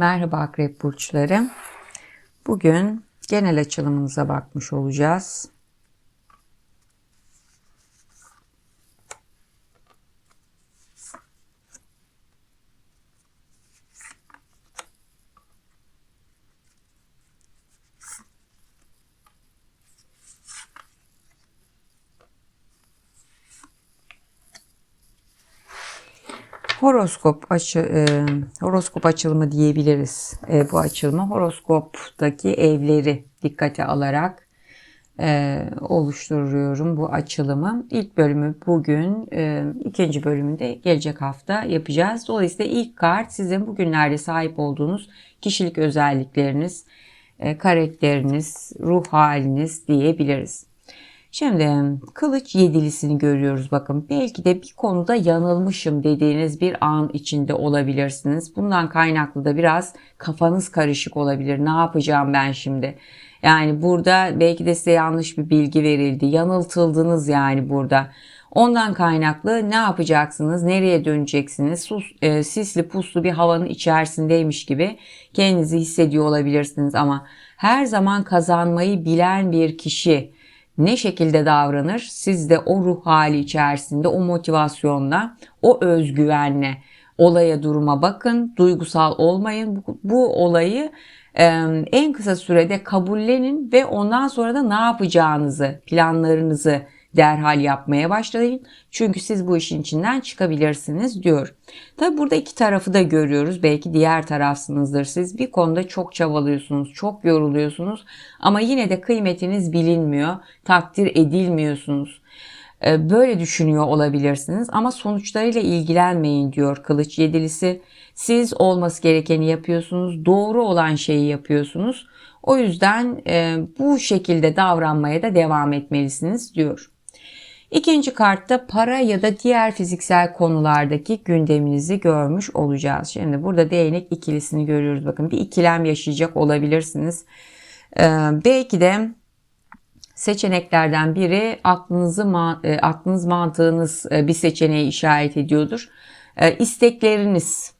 Merhaba Akrep Burçları. Bugün genel açılımınıza bakmış olacağız. Horoskop açı, e, horoskop açılımı diyebiliriz. E, bu açılımı horoskoptaki evleri dikkate alarak e, oluşturuyorum bu açılımı. İlk bölümü bugün, e, ikinci bölümünde gelecek hafta yapacağız. Dolayısıyla ilk kart sizin bugünlerde sahip olduğunuz kişilik özellikleriniz, e, karakteriniz, ruh haliniz diyebiliriz. Şimdi kılıç yedilisini görüyoruz bakın. Belki de bir konuda yanılmışım dediğiniz bir an içinde olabilirsiniz. Bundan kaynaklı da biraz kafanız karışık olabilir. Ne yapacağım ben şimdi? Yani burada belki de size yanlış bir bilgi verildi. Yanıltıldınız yani burada. Ondan kaynaklı ne yapacaksınız? Nereye döneceksiniz? Sus, e, sisli puslu bir havanın içerisindeymiş gibi kendinizi hissediyor olabilirsiniz ama her zaman kazanmayı bilen bir kişi ne şekilde davranır? Siz de o ruh hali içerisinde, o motivasyonla, o özgüvenle olaya duruma bakın. Duygusal olmayın. Bu, bu olayı e, en kısa sürede kabullenin ve ondan sonra da ne yapacağınızı, planlarınızı derhal yapmaya başlayın. Çünkü siz bu işin içinden çıkabilirsiniz diyor. Tabi burada iki tarafı da görüyoruz. Belki diğer tarafsınızdır siz. Bir konuda çok çabalıyorsunuz, çok yoruluyorsunuz ama yine de kıymetiniz bilinmiyor, takdir edilmiyorsunuz. Ee, böyle düşünüyor olabilirsiniz ama sonuçlarıyla ilgilenmeyin diyor kılıç yedilisi. Siz olması gerekeni yapıyorsunuz, doğru olan şeyi yapıyorsunuz. O yüzden e, bu şekilde davranmaya da devam etmelisiniz diyor. İkinci kartta para ya da diğer fiziksel konulardaki gündeminizi görmüş olacağız. Şimdi burada değnek ikilisini görüyoruz. Bakın bir ikilem yaşayacak olabilirsiniz. Ee, belki de seçeneklerden biri aklınızı e, aklınız mantığınız e, bir seçeneği işaret ediyordur. E, istekleriniz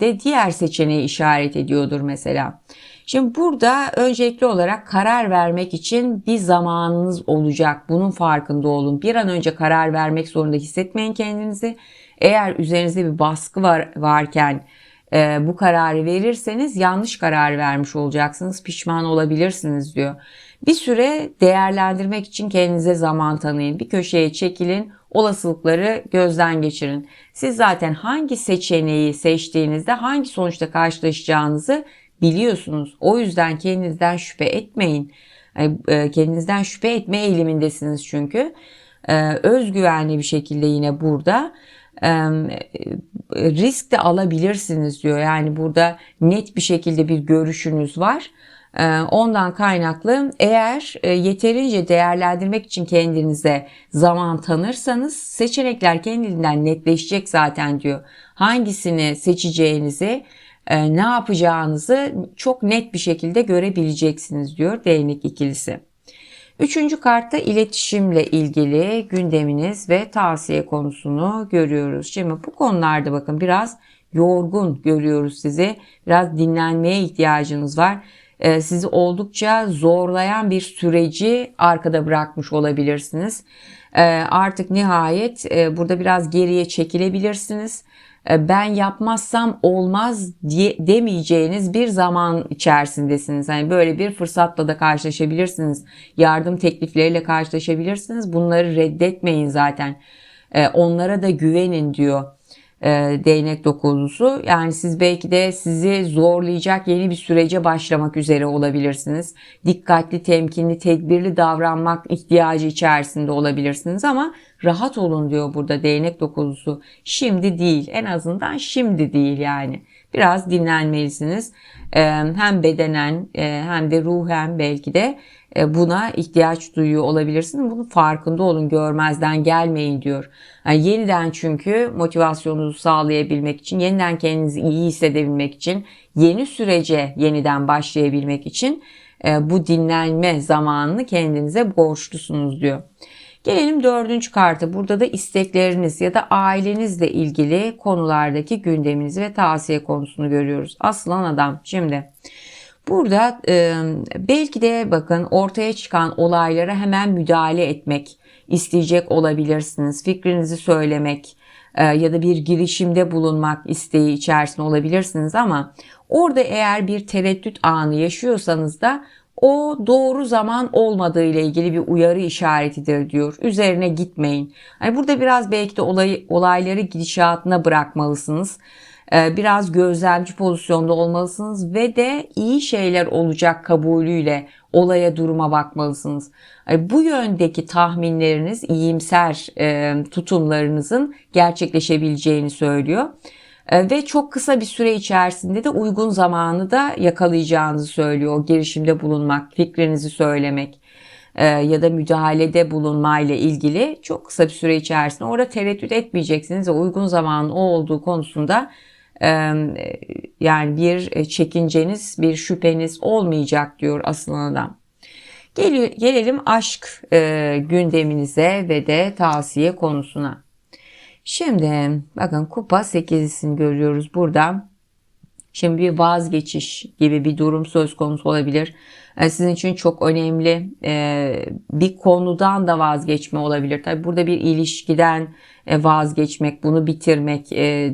de diğer seçeneği işaret ediyordur mesela. Şimdi burada öncelikli olarak karar vermek için bir zamanınız olacak. Bunun farkında olun. Bir an önce karar vermek zorunda hissetmeyin kendinizi. Eğer üzerinizde bir baskı var varken e, bu kararı verirseniz yanlış karar vermiş olacaksınız. Pişman olabilirsiniz diyor. Bir süre değerlendirmek için kendinize zaman tanıyın. Bir köşeye çekilin. Olasılıkları gözden geçirin. Siz zaten hangi seçeneği seçtiğinizde hangi sonuçta karşılaşacağınızı biliyorsunuz. O yüzden kendinizden şüphe etmeyin. E, kendinizden şüphe etme eğilimindesiniz çünkü. E, özgüvenli bir şekilde yine burada e, risk de alabilirsiniz diyor. Yani burada net bir şekilde bir görüşünüz var. Ondan kaynaklı eğer yeterince değerlendirmek için kendinize zaman tanırsanız seçenekler kendinden netleşecek zaten diyor. Hangisini seçeceğinizi e, ne yapacağınızı çok net bir şekilde görebileceksiniz diyor değnek ikilisi. Üçüncü kartta iletişimle ilgili gündeminiz ve tavsiye konusunu görüyoruz. Şimdi bu konularda bakın biraz yorgun görüyoruz sizi. Biraz dinlenmeye ihtiyacınız var. Ee, sizi oldukça zorlayan bir süreci arkada bırakmış olabilirsiniz. Ee, artık nihayet e, burada biraz geriye çekilebilirsiniz. E, ben yapmazsam olmaz diye demeyeceğiniz bir zaman içerisindesiniz. Yani böyle bir fırsatla da karşılaşabilirsiniz. Yardım teklifleriyle karşılaşabilirsiniz. Bunları reddetmeyin zaten. E, onlara da güvenin diyor e, değnek dokuzlusu. Yani siz belki de sizi zorlayacak yeni bir sürece başlamak üzere olabilirsiniz. Dikkatli, temkinli, tedbirli davranmak ihtiyacı içerisinde olabilirsiniz ama rahat olun diyor burada değnek dokuzlusu. Şimdi değil, en azından şimdi değil yani. Biraz dinlenmelisiniz. E, hem bedenen e, hem de ruhen belki de e, buna ihtiyaç duyuyor olabilirsin. Bunun farkında olun, görmezden gelmeyin diyor. Yani yeniden çünkü motivasyonunuzu sağlayabilmek için, yeniden kendinizi iyi hissedebilmek için, yeni sürece yeniden başlayabilmek için e, bu dinlenme zamanını kendinize borçlusunuz diyor. Gelelim dördüncü karta. Burada da istekleriniz ya da ailenizle ilgili konulardaki gündeminizi ve tavsiye konusunu görüyoruz. Aslan adam şimdi. Burada e, belki de bakın ortaya çıkan olaylara hemen müdahale etmek isteyecek olabilirsiniz. Fikrinizi söylemek e, ya da bir girişimde bulunmak isteği içerisinde olabilirsiniz ama orada eğer bir tereddüt anı yaşıyorsanız da o doğru zaman olmadığı ile ilgili bir uyarı işaretidir diyor. Üzerine gitmeyin. Yani burada biraz belki de olay, olayları gidişatına bırakmalısınız. Ee, biraz gözlemci pozisyonda olmalısınız ve de iyi şeyler olacak kabulüyle olaya duruma bakmalısınız. Bu yöndeki tahminleriniz iyimser e, tutumlarınızın gerçekleşebileceğini söylüyor. E, ve çok kısa bir süre içerisinde de uygun zamanı da yakalayacağınızı söylüyor. Girişimde bulunmak, fikrinizi söylemek e, ya da müdahalede bulunmayla ilgili çok kısa bir süre içerisinde orada tereddüt etmeyeceksiniz ve uygun zamanın o olduğu konusunda e, yani bir çekinceniz, bir şüpheniz olmayacak diyor aslan adam. Gelelim aşk gündeminize ve de tavsiye konusuna. Şimdi bakın kupa 8'lisini görüyoruz burada. Şimdi bir vazgeçiş gibi bir durum söz konusu olabilir. E, sizin için çok önemli e, bir konudan da vazgeçme olabilir. Tabi burada bir ilişkiden e, vazgeçmek, bunu bitirmek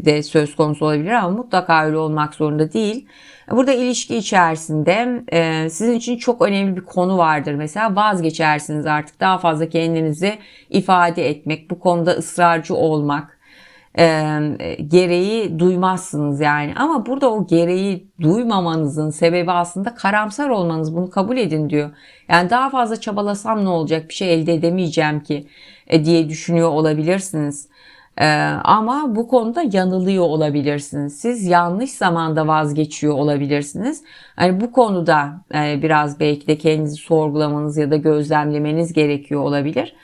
de söz konusu olabilir ama mutlaka öyle olmak zorunda değil. Burada ilişki içerisinde sizin için çok önemli bir konu vardır. Mesela vazgeçersiniz artık daha fazla kendinizi ifade etmek, bu konuda ısrarcı olmak e, gereği duymazsınız yani. Ama burada o gereği duymamanızın sebebi aslında karamsar olmanız. Bunu kabul edin diyor. Yani daha fazla çabalasam ne olacak bir şey elde edemeyeceğim ki e, diye düşünüyor olabilirsiniz. Ee, ama bu konuda yanılıyor olabilirsiniz. Siz yanlış zamanda vazgeçiyor olabilirsiniz. Yani bu konuda e, biraz belki de kendinizi sorgulamanız ya da gözlemlemeniz gerekiyor olabilir.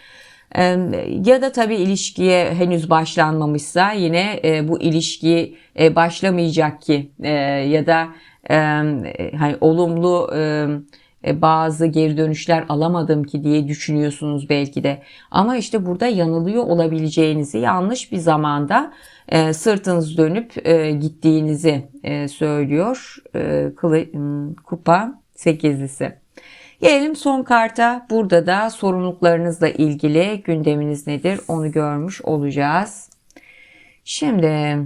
Ya da tabii ilişkiye henüz başlanmamışsa yine e, bu ilişki e, başlamayacak ki e, ya da hani olumlu bazı geri dönüşler alamadım ki diye düşünüyorsunuz belki de. Ama işte burada yanılıyor olabileceğinizi yanlış bir zamanda sırtınız dönüp gittiğinizi söylüyor. Kupa 8'lisi. Gelelim son karta. Burada da sorumluluklarınızla ilgili gündeminiz nedir onu görmüş olacağız. Şimdi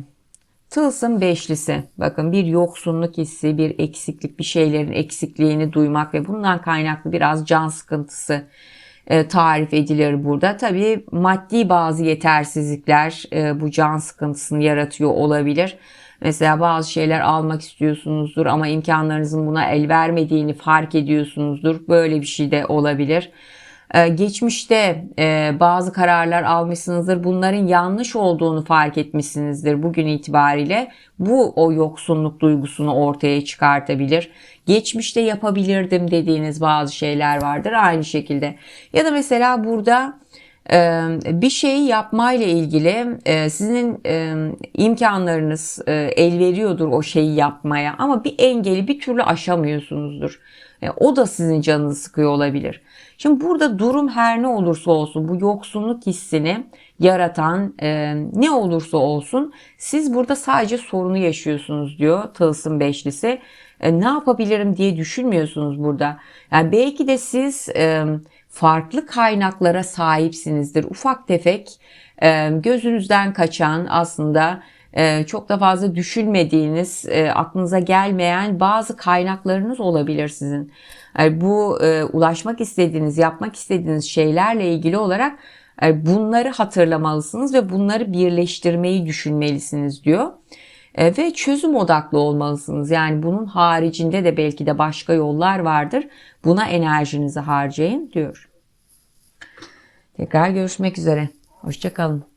tılsım beşlisi. Bakın bir yoksunluk hissi, bir eksiklik, bir şeylerin eksikliğini duymak ve bundan kaynaklı biraz can sıkıntısı e, tarif edilir burada. Tabii maddi bazı yetersizlikler e, bu can sıkıntısını yaratıyor olabilir. Mesela bazı şeyler almak istiyorsunuzdur ama imkanlarınızın buna el vermediğini fark ediyorsunuzdur. Böyle bir şey de olabilir. Ee, geçmişte e, bazı kararlar almışsınızdır. Bunların yanlış olduğunu fark etmişsinizdir bugün itibariyle. Bu o yoksunluk duygusunu ortaya çıkartabilir. Geçmişte yapabilirdim dediğiniz bazı şeyler vardır aynı şekilde. Ya da mesela burada bir şeyi yapmayla ilgili sizin imkanlarınız el veriyordur o şeyi yapmaya ama bir engeli bir türlü aşamıyorsunuzdur. O da sizin canınızı sıkıyor olabilir. Şimdi burada durum her ne olursa olsun bu yoksunluk hissini yaratan ne olursa olsun siz burada sadece sorunu yaşıyorsunuz diyor Tılsım Beşlisi. Ne yapabilirim diye düşünmüyorsunuz burada. Yani belki de siz farklı kaynaklara sahipsinizdir. Ufak tefek e, gözünüzden kaçan aslında e, çok da fazla düşünmediğiniz, e, aklınıza gelmeyen bazı kaynaklarınız olabilir sizin. Bu ulaşmak istediğiniz, yapmak istediğiniz şeylerle ilgili olarak bunları hatırlamalısınız ve bunları birleştirmeyi düşünmelisiniz diyor. E, ve çözüm odaklı olmalısınız. Yani bunun haricinde de belki de başka yollar vardır. Buna enerjinizi harcayın diyor. Tekrar görüşmek üzere. Hoşçakalın.